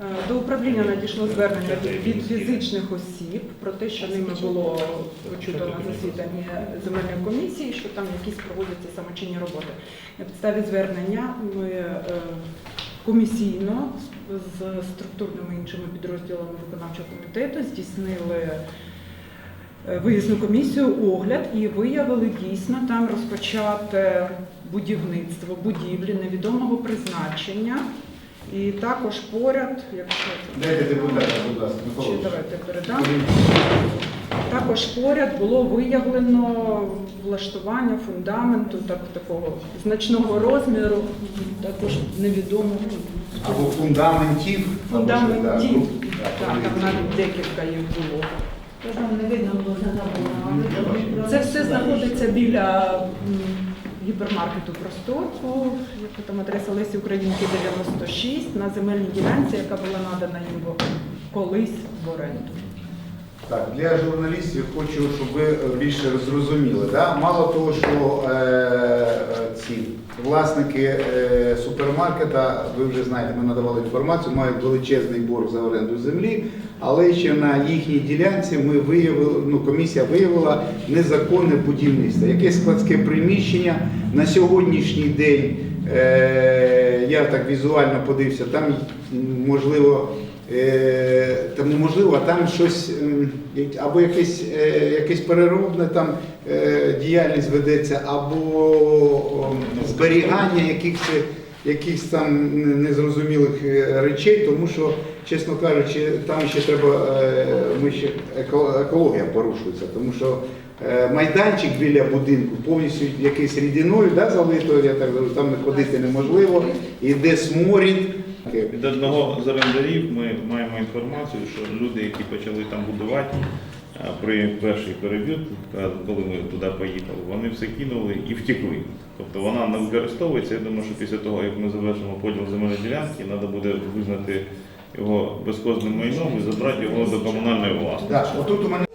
Е, До управління надійшло звернення від- фізичних осіб про те, що ними було почуто на засіданні земельної комісії, що там якісь проводяться самочинні роботи. На підставі звернення ми е, комісійно з- структурними іншими підрозділами виконавчого комітету здійснили е, виїзну комісію, огляд і виявили дійсно там розпочате будівництво будівлі невідомого призначення. І також поряд, якщо Дайте депутата, будь ласка, чи давайте передам. Також поряд було виявлено влаштування фундаменту так, такого значного розміру, також невідомого Або фундаментів. фундаментів. да, ну, Так, там навіть декілька їх було. Там не видно було. Це все знаходиться біля м, гіпермаркету Просторку, яка там адреса Лесі Українки 96, на земельній ділянці, яка була надана їм колись в оренду. Так, для журналістів хочу, щоб ви більше зрозуміли. Да? Мало того, що е, е, ці власники е, супермаркета, ви вже знаєте, ми надавали інформацію, мають величезний борг за оренду землі, але ще на їхній ділянці ми виявили, ну, комісія виявила незаконне будівництво. Якесь складське приміщення на сьогоднішній день, я так візуально подивився, там можливо. Е, Там неможливо, а там щось ем, або якесь, е, якесь переробне там е, діяльність ведеться, або зберігання якихось, якихось там незрозумілих е, речей, тому що, чесно кажучи, там ще треба, е, ми ще еко- екологія порушується, тому що е, майданчик біля будинку повністю якийсь рідиною да, залитою, я так кажу, там ходити неможливо, іде сморід. Від одного з орендарів ми маємо інформацію, що люди, які почали там будувати а, при першій перебірці, коли ми туди поїхали, вони все кинули і втекли. Тобто вона не використовується. Я думаю, що після того, як ми завершимо поділ земельної ділянки, треба буде визнати його безкозним майном і забрати його до комунальної власності. Так, отут у мене